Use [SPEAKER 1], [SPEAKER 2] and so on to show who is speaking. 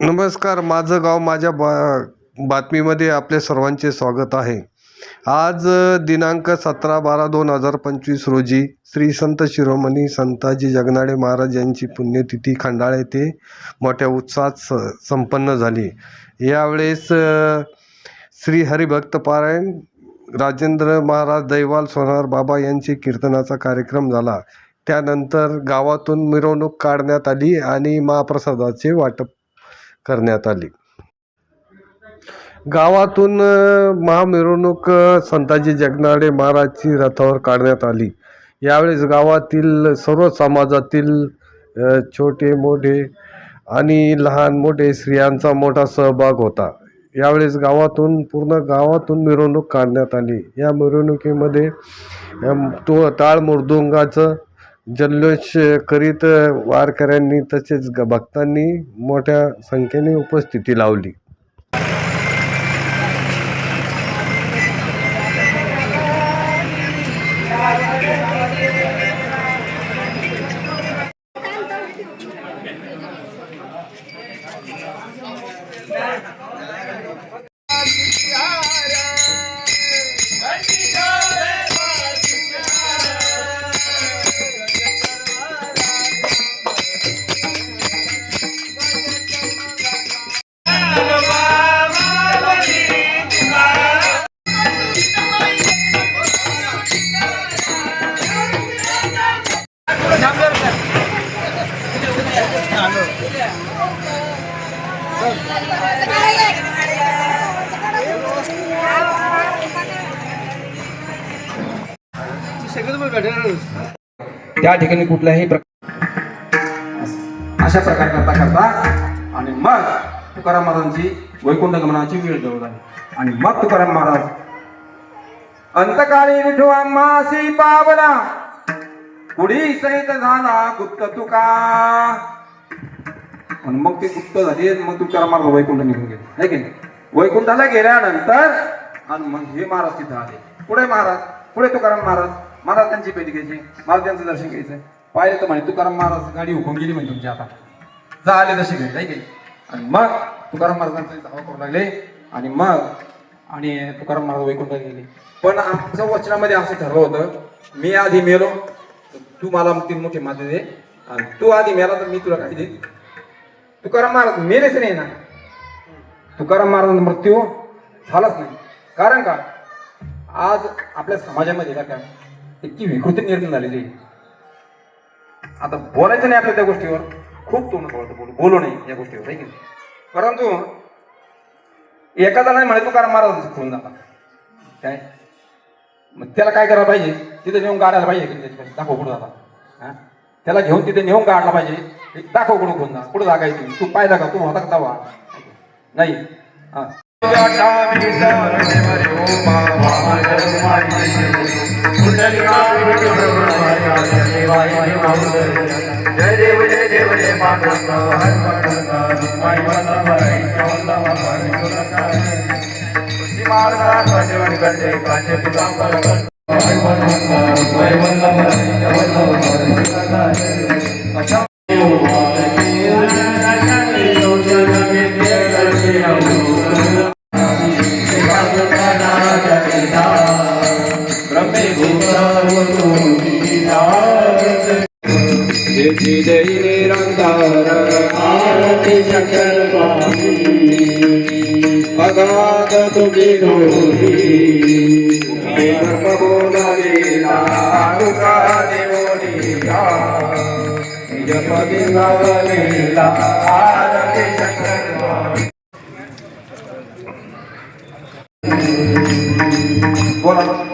[SPEAKER 1] नमस्कार माझं गाव माझ्या बा बातमीमध्ये आपले सर्वांचे स्वागत आहे. आज दिनांक सतरा बारा दोन हजार पंचवीस रोजी श्री संत शिरोमणी संताजी जगनाडे महाराज यांची पुण्यतिथी खंडाळा येथे मोठ्या उत्साहात स संपन्न झाली. यावेळेस श्री हरिभक्त पारायण राजेंद्र महाराज दैवाल सोनार बाबा यांचे कीर्तनाचा कार्यक्रम झाला. त्यानंतर गावातून मिरवणूक काढण्यात आली आणि महाप्रसादाचे वाटप करण्यात आली. गावातून महामिरवणूक संताजी जगनाडे महाराजची रथावर काढण्यात आली. यावेळेस गावातील सर्व समाजातील छोटे मोठे आणि लहान मोठे स्त्रियांचा मोठा सहभाग होता. यावेळेस गावातून पूर्ण गावातून मिरवणूक काढण्यात आली. या मिरवणुकीमध्ये तो टाळ मृदुंगाचं जल्लोष करीत वारकऱ्यांनी तसेच भक्तांनी मोठ्या संख्येने उपस्थिती लावली.
[SPEAKER 2] त्या ठिकाणी कुठल्याही प्रकार अशा प्रकार करता करता आणि मग तुकाराम महाराजांची वैकुंठ गमनाची वेळ जवळ झाली आणि मग तुकाराम महाराज अंतकाळी विठू मासी पावला पुढी सहित झाला गुप्त तुका. आणि मग ते गुप्त झाले मग तुकाराम महाराज वैकुंठ निघून गेले. नाही की नाही? वैकुंठाला गेल्यानंतर आणि मग हे महाराज तिथं आले. पुढे महाराज पुढे तुकाराम महाराज. मला त्यांची भेट घ्यायची मला त्यांचं दर्शन घ्यायचं. पाहिलं तर म्हणे तुकाराम महाराज गाडी हुकून गेली म्हणजे तुमच्या आता. जा आले तसे घरी आहे की? नाही? आणि मग तुकाराम महाराजांचे धावा करू लागले. आणि मग आणि तुकाराम महाराज वैकुंठात गेले. पण आमचं वचनामध्ये असं ठरलं होतं मी आधी मेलो तू मला ती मोठी मोठे माते दे. आणि तू आधी मेला तर मी तुला काही देईन. तुकाराम महाराज मेलेच नाही ना. तुकाराम महाराजांचा मृत्यू झालाच नाही. कारण का? आज आपल्या समाजामध्ये का काय इतकी विकृती निर्माण झालेली आहे. आता बोलायचं नाही आपल्या त्या गोष्टीवर. खूप तोंड बोलतो बोलू. बोलू नाही या गोष्टीवर आहे की नाही? परंतु एका जणाने म्हणे कारण महाराज खोलून जाता. काय? मग त्याला काय करायला पाहिजे? तिथे नेऊन गाडायला पाहिजे की त्याच्यापाशी? दाखव कुठं जाता. हा? त्याला घेऊन तिथे नेऊन गाडला पाहिजे. दाखव कुठं खोलून जा. कुठं जागायची तू? पाहिला का तू होता का दावा नाही. हा.
[SPEAKER 3] जय देव जय देव जय पांडुरंग हर पांडुरंग माई वल्लभ वल्लभ मार्गा प्रजवन करते काचे पितांबर माई वल्लभ माई वल्लभ जय निरंतर आरती शंकर अगाध तुझी डोरी बोलालीला तुका देवोलीला निज पदी गावलीला आरती शंकर
[SPEAKER 2] बोला